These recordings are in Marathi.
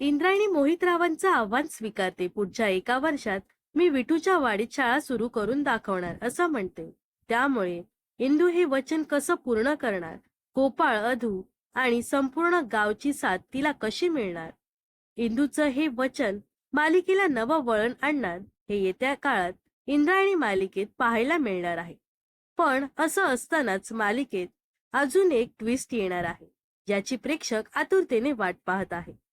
इंद्रायणी मोहितरावांचं आव्हान स्वीकारते. पुढच्या एका वर्षात मी विठूच्या वाडीत शाळा सुरू करून दाखवणार असं म्हणते. त्यामुळे इंदू हे वचन कसं पूर्ण करणार? गोपाळ अधू आणि संपूर्ण गावची साथ तिला कशी मिळणार? इंदूचं हे वचन मालिकेला नवं वळण आणणार हे येत्या काळात इंद्रायणी मालिकेत पाहायला मिळणार आहे. पण असं असतानाच मालिकेत अजून एक ट्विस्ट येणार आहे ज्याची प्रेक्षक आतुरतेने वाट पाहत आहे.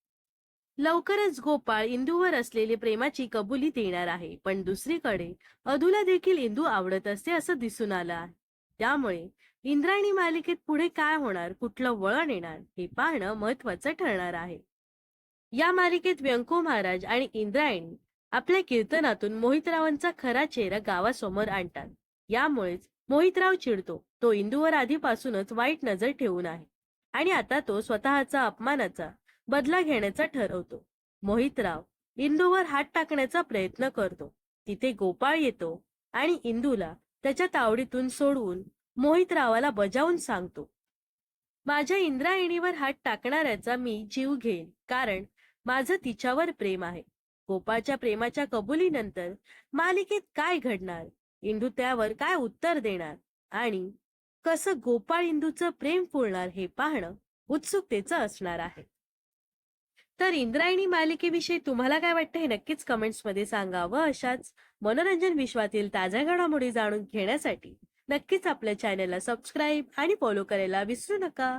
लवकरच गोपाळ इंदूवर असलेली प्रेमाची कबुली देणार आहे. पण दुसरीकडे अधूला देखील इंदू आवडत असते असं दिसून आलं आहे. त्यामुळे इंद्रायणी मालिकेत पुढे काय होणार कुठलं वळण येणार हे पाहणं महत्वाचं ठरणार आहे. या मालिकेत व्यंको महाराज आणि इंद्रायणी आपल्या कीर्तनातून मोहितरावांचा खरा चेहरा गावासमोर आणतात. यामुळेच मोहितराव चिडतो. तो इंदूवर आधीपासूनच वाईट नजर ठेवून आहे. आणि आता तो स्वतःचा अपमानाचा बदला घेण्याचा ठरवतो. मोहितराव इंदूवर हात टाकण्याचा प्रयत्न करतो. तिथे गोपाळ येतो आणि इंदूला त्याच्या तावडीतून सोडवून मोहितरावाला बजावून सांगतो. माझ्या इंद्रायणीवर हात टाकणाऱ्याचा मी जीव घेईन कारण माझं तिच्यावर प्रेम आहे. गोपाळच्या प्रेमाच्या कबुलीनंतर मालिकेत काय घडणार? इंदू त्यावर काय उत्तर देणार? आणि कसं गोपाळ इंदूचं प्रेम फुलणार हे पाहणं उत्सुकतेचं असणार आहे. तर इंद्रायणी मालिकेविषयी तुम्हाला काय वाटतं हे नक्कीच कमेंट्समध्ये सांगा व अशाच मनोरंजन विश्वातील ताज्या घडामोडी जाणून घेण्यासाठी नक्कीच आपल्या चॅनलला सबस्क्राईब आणि फॉलो करायला विसरू नका.